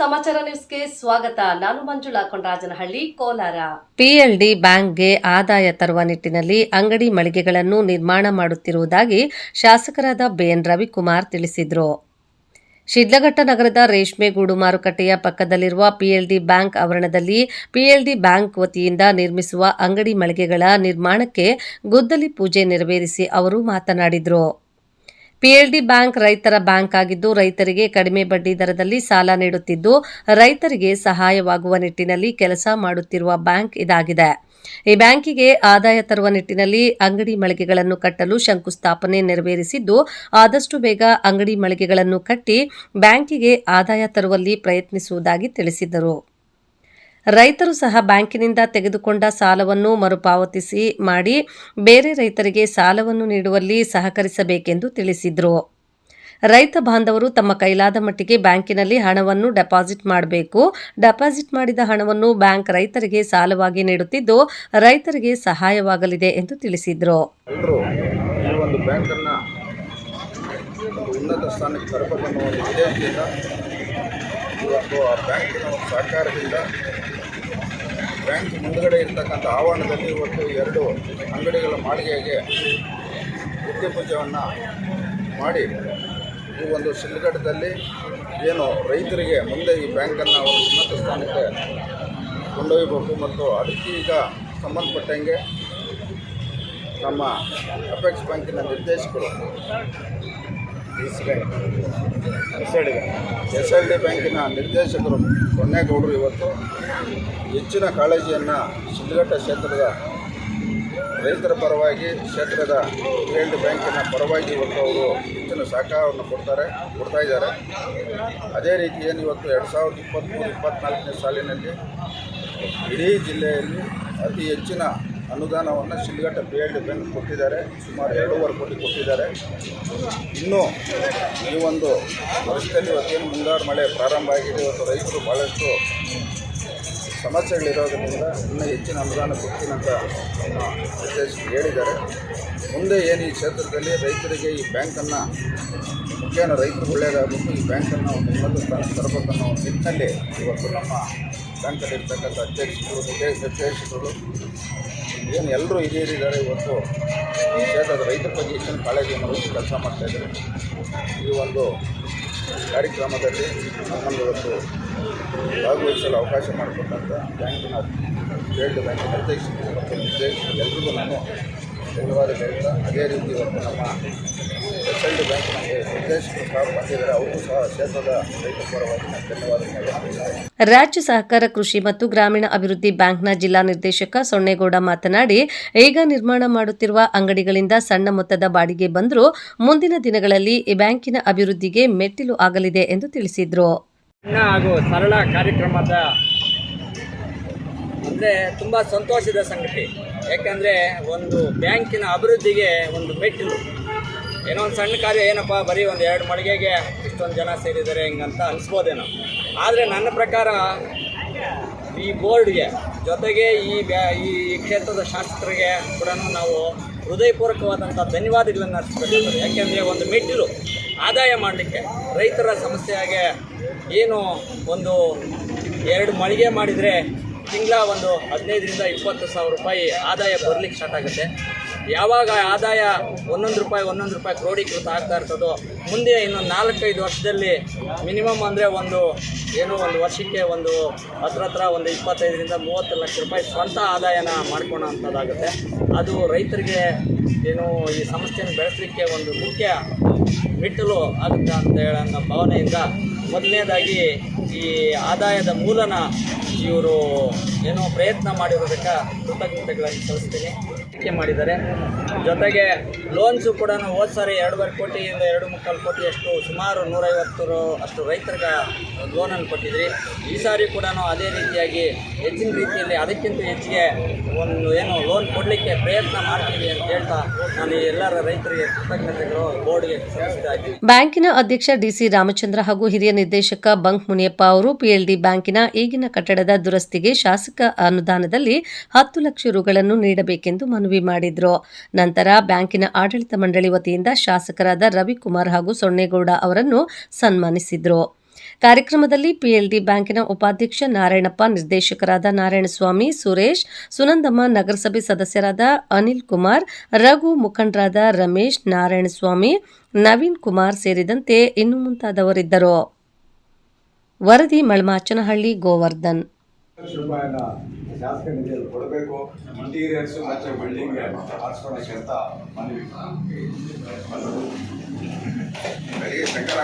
ಸಮಾಚಾರ ನ್ಯೂಸ್ಗೆ ಸ್ವಾಗತ. ನಾನು ಮಂಜುಳಾ ಕೊಂಡರಾಜನಹಳ್ಳಿ, ಕೋಲಾರ. ಪಿಎಲ್ಡಿ ಬ್ಯಾಂಕ್ಗೆ ಆದಾಯ ತರುವ ನಿಟ್ಟಿನಲ್ಲಿ ಅಂಗಡಿ ಮಳಿಗೆಗಳನ್ನು ನಿರ್ಮಾಣ ಮಾಡುತ್ತಿರುವುದಾಗಿ ಶಾಸಕರಾದ ಬಿಎನ್ ರವಿಕುಮಾರ್ ತಿಳಿಸಿದರು. ಶಿಡ್ಲಘಟ್ಟ ನಗರದ ರೇಷ್ಮೆಗೂಡು ಮಾರುಕಟ್ಟೆಯ ಪಕ್ಕದಲ್ಲಿರುವ ಪಿಎಲ್ಡಿ ಬ್ಯಾಂಕ್ ಆವರಣದಲ್ಲಿ ಪಿಎಲ್ಡಿ ಬ್ಯಾಂಕ್ ವತಿಯಿಂದ ನಿರ್ಮಿಸುವ ಅಂಗಡಿ ಮಳಿಗೆಗಳ ನಿರ್ಮಾಣಕ್ಕೆ ಗುದ್ದಲಿ ಪೂಜೆ ನೆರವೇರಿಸಿ ಅವರು ಮಾತನಾಡಿದರು. ಪಿಎಲ್ಡಿ ಬ್ಯಾಂಕ್ ರೈತರ ಬ್ಯಾಂಕ್ ಆಗಿದ್ದು, ರೈತರಿಗೆ ಕಡಿಮೆ ಬಡ್ಡಿ ದರದಲ್ಲಿ ಸಾಲ ನೀಡುತ್ತಿದ್ದು, ರೈತರಿಗೆ ಸಹಾಯವಾಗುವ ನಿಟ್ಟಿನಲ್ಲಿ ಕೆಲಸ ಮಾಡುತ್ತಿರುವ ಬ್ಯಾಂಕ್ ಇದಾಗಿದೆ. ಈ ಬ್ಯಾಂಕಿಗೆ ಆದಾಯ ತರುವ ನಿಟ್ಟಿನಲ್ಲಿ ಅಂಗಡಿ ಮಳಿಗೆಗಳನ್ನು ಕಟ್ಟಲು ಶಂಕುಸ್ಥಾಪನೆ ನೆರವೇರಿಸಿದ್ದು, ಆದಷ್ಟು ಬೇಗ ಅಂಗಡಿ ಮಳಿಗೆಗಳನ್ನು ಕಟ್ಟಿ ಬ್ಯಾಂಕಿಗೆ ಆದಾಯ ತರುವಲ್ಲಿ ಪ್ರಯತ್ನಿಸುವುದಾಗಿ ತಿಳಿಸಿದರು ರೈತರು ಸಹ ಬ್ಯಾಂಕಿನಿಂದ ತೆಗೆದುಕೊಂಡ ಸಾಲವನ್ನು ಮರುಪಾವತಿಸಿ ಮಾಡಿ ಬೇರೆ ರೈತರಿಗೆ ಸಾಲವನ್ನು ನೀಡುವಲ್ಲಿ ಸಹಕರಿಸಬೇಕೆಂದು ತಿಳಿಸಿದರು. ರೈತ ಬಾಂಧವರು ತಮ್ಮ ಕೈಲಾದ ಮಟ್ಟಿಗೆ ಬ್ಯಾಂಕಿನಲ್ಲಿ ಹಣವನ್ನು ಡೆಪಾಸಿಟ್ ಮಾಡಬೇಕು. ಡೆಪಾಸಿಟ್ ಮಾಡಿದ ಹಣವನ್ನು ಬ್ಯಾಂಕ್ ರೈತರಿಗೆ ಸಾಲವಾಗಿ ನೀಡುತ್ತಿದ್ದು, ರೈತರಿಗೆ ಸಹಾಯವಾಗಲಿದೆ ಎಂದು ತಿಳಿಸಿದರು. ಉನ್ನತ ಸ್ಥಾನಕ್ಕೆ ಇವತ್ತು ಆ ಬ್ಯಾಂಕಿನ ಒಂದು ಸಹಕಾರದಿಂದ ಬ್ಯಾಂಕ್ ಮುಂದುಗಡೆ ಇರ್ತಕ್ಕಂಥ ಆವರಣದಲ್ಲಿ ಇವತ್ತು ಎರಡು ಅಂಗಡಿಗಳ ಮಾಳಿಗೆಗೆ ಪೂಜೆಯನ್ನು ಮಾಡಿ ಈ ಒಂದು ಸಿಲ್ಗಡದಲ್ಲಿ ಏನು ರೈತರಿಗೆ ಮುಂದೆ ಈ ಬ್ಯಾಂಕನ್ನು ಒಂದು ಉನ್ನತ ಸ್ಥಾನಕ್ಕೆ ಕೊಂಡೊಯ್ಯಬೇಕು ಮತ್ತು ಅದಕ್ಕೆ ಈಗ ಸಂಬಂಧಪಟ್ಟಂಗೆ ನಮ್ಮ ಅಪೆಕ್ಸ್ ಬ್ಯಾಂಕಿನ ನಿರ್ದೇಶಕರು ಎಸ್ ಎಲ್ ಡಿ ಬ್ಯಾಂಕಿನ ನಿರ್ದೇಶಕರು ಸೊನ್ನೇಗೌಡರು ಇವತ್ತು ಹೆಚ್ಚಿನ ಕಾಳಜಿಯನ್ನು ಶಿಡ್ಲಘಟ್ಟ ಕ್ಷೇತ್ರದ ರೈತರ ಪರವಾಗಿ ಕ್ಷೇತ್ರದ ಡಿ ಬ್ಯಾಂಕಿನ ಪರವಾಗಿ ಇವತ್ತು ಅವರು ಹೆಚ್ಚಿನ ಸಹಕಾರವನ್ನು ಕೊಡ್ತಾರೆ, ಕೊಡ್ತಾ ಇದ್ದಾರೆ. ಅದೇ ರೀತಿ ಏನು ಇವತ್ತು ಎರಡು ಸಾವಿರದ ಇಪ್ಪತ್ತ್ಮೂರು ಇಪ್ಪತ್ತ್ನಾಲ್ಕನೇ ಸಾಲಿನಲ್ಲಿ ಇಡೀ ಜಿಲ್ಲೆಯಲ್ಲಿ ಅತಿ ಹೆಚ್ಚಿನ ಅನುದಾನವನ್ನು Shilghatta P L D bank ಕೊಟ್ಟಿದ್ದಾರೆ. ಸುಮಾರು ಎರಡೂವರೆ ಕೋಟಿ ಕೊಟ್ಟಿದ್ದಾರೆ. ಇನ್ನೂ ಈ ಒಂದು ವರ್ಷದಲ್ಲಿ ಇವತ್ತೇನು ಮುಂಗಾರು ಮಳೆ ಪ್ರಾರಂಭ ಆಗಿದೆ, ಇವತ್ತು ರೈತರು ಭಾಳಷ್ಟು ಸಮಸ್ಯೆಗಳಿರೋದ್ರಿಂದ ಇನ್ನೂ ಹೆಚ್ಚಿನ ಅನುದಾನ ಕೊಡ್ತೀನಂತ ನಮ್ಮ ಹೇಳಿದ್ದಾರೆ. ಮುಂದೆ ಏನು ಈ ಕ್ಷೇತ್ರದಲ್ಲಿ ರೈತರಿಗೆ ಈ ಬ್ಯಾಂಕನ್ನು ಮುಖ್ಯನ ರೈತರು ಒಳ್ಳೆಯದಾಗಬೇಕು, ಈ ಬ್ಯಾಂಕನ್ನು ಒಂದು ಉನ್ನತ ಸ್ಥಾನಕ್ಕೆ ತರಬೇಕನ್ನೋ ಒಂದು ನಿಟ್ಟಿನಲ್ಲಿ ಇವತ್ತು ನಮ್ಮ ಬ್ಯಾಂಕಲ್ಲಿರ್ತಕ್ಕಂಥ ಅಧ್ಯಕ್ಷರು ನಿರ್ದೇ- ನಿರ್ದೇಶಕರು ಏನು ಎಲ್ಲರೂ ಹಿರಿಯರಿದ್ದಾರೆ ಇವತ್ತು ಈ ಕ್ಷೇತ್ರದ ರೈತರ ಬಗ್ಗೆ ಹೆಚ್ಚಿನ ಕಾಳಜಿ ಮಾಡಿ ಕೆಲಸ ಮಾಡ್ತಾಯಿದ್ದಾರೆ ಈ ಒಂದು ಕಾರ್ಯಕ್ರಮದಲ್ಲಿ ನಮ್ಮನ್ನು ಇವತ್ತು ಭಾಗವಹಿಸಲು ಅವಕಾಶ ಮಾಡಿಕೊಟ್ಟಂಥ ಬ್ಯಾಂಕಿನ ಫೀಲ್ಡ್ ಬ್ಯಾಂಕಿನ ಅಧ್ಯಕ್ಷರು ಮತ್ತು ನಿರ್ದೇಶಕರು ಎಲ್ರಿಗೂ ನಾನು ಹೇಳ್ತಾ ಅದೇ ರೀತಿ ಇವತ್ತು ನಮ್ಮ ಎಸ್ಎಲ್ಡಿ ಬ್ಯಾಂಕ್ನಲ್ಲಿ ನಿರ್ದೇಶಕರು ಸಹ ಬಂದಿದ್ದಾರೆ. ಅವರು ಸಹ ಕ್ಷೇತ್ರದ ರೈತ ಪರವಾಗಿ ನಾನು ರಾಜ್ಯ ಸಹಕಾರ ಕೃಷಿ ಮತ್ತು ಗ್ರಾಮೀಣ ಅಭಿವೃದ್ಧಿ ಬ್ಯಾಂಕ್ನ ಜಿಲ್ಲಾ ನಿರ್ದೇಶಕ ಸೊನ್ನೇಗೌಡ ಮಾತನಾಡಿ ಈಗ ನಿರ್ಮಾಣ ಮಾಡುತ್ತಿರುವ ಅಂಗಡಿಗಳಿಂದ ಸಣ್ಣ ಮೊತ್ತದ ಬಾಡಿಗೆ ಬಂದರೂ ಮುಂದಿನ ದಿನಗಳಲ್ಲಿ ಈ ಬ್ಯಾಂಕಿನ ಅಭಿವೃದ್ಧಿಗೆ ಮೆಟ್ಟಿಲು ಆಗಲಿದೆ ಎಂದು ತಿಳಿಸಿದರು. ಹಾಗೂ ಸರಳ ಕಾರ್ಯಕ್ರಮದ ಅಂದರೆ ತುಂಬ ಸಂತೋಷದ ಸಂಗತಿ. ಯಾಕಂದರೆ ಒಂದು ಬ್ಯಾಂಕಿನ ಅಭಿವೃದ್ಧಿಗೆ ಒಂದು ಮೆಟ್ಟಿಲು. ಏನೋ ಒಂದು ಸಣ್ಣ ಕಾರ್ಯ ಏನಪ್ಪ, ಬರೀ ಒಂದು ಎರಡು ಮಳಿಗೆಗೆ ಇಷ್ಟೊಂದು ಜನ ಸೇರಿದ್ದಾರೆ ಹಿಂಗಂತ ಅನಿಸ್ಬೋದೇನೋ ಆದರೆ ನನ್ನ ಪ್ರಕಾರ ಈ ಬೋರ್ಡ್ಗೆ ಜೊತೆಗೆ ಈ ಬ್ಯಾ, ಈ ಕ್ಷೇತ್ರದ ಶಾಸಕರಿಗೆ ಕೂಡ ನಾವು ಹೃದಯಪೂರ್ವಕವಾದಂಥ ಧನ್ಯವಾದಗಳನ್ನು ಅರ್ಪಿಸಬೇಕಾಗ್ತದೆ ಯಾಕೆಂದರೆ ಒಂದು ಮೆಟ್ಟಿಲು ಆದಾಯ ಮಾಡಲಿಕ್ಕೆ ರೈತರ ಸಮಸ್ಯೆಯಾಗೆ ಏನು ಒಂದು ಎರಡು ಮಳಿಗೆ ಮಾಡಿದರೆ ತಿಂಗಳ ಒಂದು ಹದಿನೈದರಿಂದ ಇಪ್ಪತ್ತು ಸಾವಿರ ರೂಪಾಯಿ ಆದಾಯ ಬರಲಿಕ್ಕೆ ಸ್ಟಾರ್ಟ್ ಆಗುತ್ತೆ. ಯಾವಾಗ ಆದಾಯ ಒಂದೊಂದು ರೂಪಾಯಿ ಒಂದೊಂದು ರೂಪಾಯಿ ಕ್ರೋಢೀಕೃತ ಆಗ್ತಾ ಇರ್ತದೋ, ಮುಂದೆ ಇನ್ನೊಂದು ನಾಲ್ಕೈದು ವರ್ಷದಲ್ಲಿ ಮಿನಿಮಮ್ ಅಂದರೆ ಒಂದು ಏನೋ ಒಂದು ವರ್ಷಕ್ಕೆ ಒಂದು ಹತ್ರ ಹತ್ರ ಒಂದು ಇಪ್ಪತ್ತೈದರಿಂದ ಮೂವತ್ತು ಲಕ್ಷ ರೂಪಾಯಿ ಸ್ವಂತ ಆದಾಯನ ಮಾಡ್ಕೊಳೋ ಅಂಥದ್ದಾಗುತ್ತೆ. ಅದು ರೈತರಿಗೆ ಏನು ಈ ಸಮಸ್ಯೆಯನ್ನು ಬೆಳೆಸಲಿಕ್ಕೆ ಒಂದು ಮುಖ್ಯ ಮೆಟ್ಟಲು ಆಗುತ್ತೆ ಅಂತ ಹೇಳೋ ಭಾವನೆಯಿಂದ ಮೊದಲನೇದಾಗಿ ಈ ಆದಾಯದ ಮೂಲನ ಇವರು ಏನೋ ಪ್ರಯತ್ನ ಮಾಡಿರೋದಕ್ಕೆ ಕೃತಜ್ಞತೆಗಳನ್ನು ಸಲ್ಲಿಸ್ತೀನಿ. ಟೀಕೆ ಮಾಡಿದ್ದಾರೆ. ಜೊತೆಗೆ ಲೋನ್ಸು ಕೂಡ ಹೋದ ಸಾರಿ ಎರಡೂವರೆ ಕೋಟಿಯಿಂದ ಎರಡು ಮುಕ್ಕಾಲು ಕೋಟಿ ಅಷ್ಟು ಸುಮಾರು ನೂರೈವತ್ತು ಅಷ್ಟು ರೈತರಿಗೆ ಲೋನನ್ನು ಕೊಟ್ಟಿದ್ರಿ. ಈ ಸಾರಿ ಕೂಡ ಅದೇ ರೀತಿಯಾಗಿ ಹೆಚ್ಚಿನ ರೀತಿಯಲ್ಲಿ ಅದಕ್ಕಿಂತ ಹೆಚ್ಚಿಗೆ ಒಂದು ಏನು ಲೋನ್ ಕೊಡಲಿಕ್ಕೆ ಪ್ರಯತ್ನ ಮಾಡ್ತೀವಿ ಅಂತ ಹೇಳ್ತಾ ನಾನು ಎಲ್ಲರ ರೈತರಿಗೆ ಕೃತಜ್ಞತೆಗಳು ಬೋರ್ಡ್ಗೆ ಬ್ಯಾಂಕಿನ ಅಧ್ಯಕ್ಷ ಡಿಸಿ ರಾಮಚಂದ್ರ ಹಾಗೂ ಹಿರಿಯ ನಿರ್ದೇಶಕ ಬಂಕ್ ಮುನಿಯಪ್ಪ ಅವರು ಪಿಎಲ್ಡಿ ಬ್ಯಾಂಕಿನ ಈಗಿನ ಕಟ್ಟಡದ ದುರಸ್ತಿಗೆ ಶಾಸಕ ಅನುದಾನದಲ್ಲಿ ಹತ್ತು ಲಕ್ಷ ರುಗಳನ್ನು ನೀಡಬೇಕೆಂದು ಮನವಿ ಮಾಡಿದ್ರು. ನಂತರ ಬ್ಯಾಂಕಿನ ಆಡಳಿತ ಮಂಡಳಿ ವತಿಯಿಂದ ಶಾಸಕರಾದ ರವಿಕುಮಾರ್ ಹಾಗೂ ಸೊನ್ನೇಗೌಡ ಅವರನ್ನು ಸನ್ಮಾನಿಸಿದ್ರು. ಕಾರ್ಯಕ್ರಮದಲ್ಲಿ ಪಿಎಲ್ಡಿ ಬ್ಯಾಂಕಿನ ಉಪಾಧ್ಯಕ್ಷ ನಾರಾಯಣಪ್ಪ, ನಿರ್ದೇಶಕರಾದ ನಾರಾಯಣಸ್ವಾಮಿ, ಸುರೇಶ್, ಸುನಂದಮ್ಮ, ನಗರಸಭೆ ಸದಸ್ಯರಾದ ಅನಿಲ್ ಕುಮಾರ್, ರಘು ಮುಖಂಡರಾದ ರಮೇಶ್, ನಾರಾಯಣಸ್ವಾಮಿ, ನವೀನ್ ಕುಮಾರ್ ಸೇರಿದಂತೆ ಇನ್ನು ಮುಂತಾದವರಿದ್ದರು. ವರದಿ ಮಳಮಾಚನಹಳ್ಳಿ, ಗೋವರ್ಧನ್. ಲಕ್ಷ ರೂಪಾಯಿನ ಶಾಸಕ ನಿಧಿಯಲ್ಲಿ ಕೊಡಬೇಕು. ಇಂಟೀರಿಯರ್ಸ್ ಮತ್ತು ಬಿಲ್ಡಿಂಗ್ ಮಾಡಿಸ್ಕೊಳಕ್ಕೆ ಅಂತ ಮನವಿ. ಬೆಳಿಗ್ಗೆ ಚಕ್ಕರ್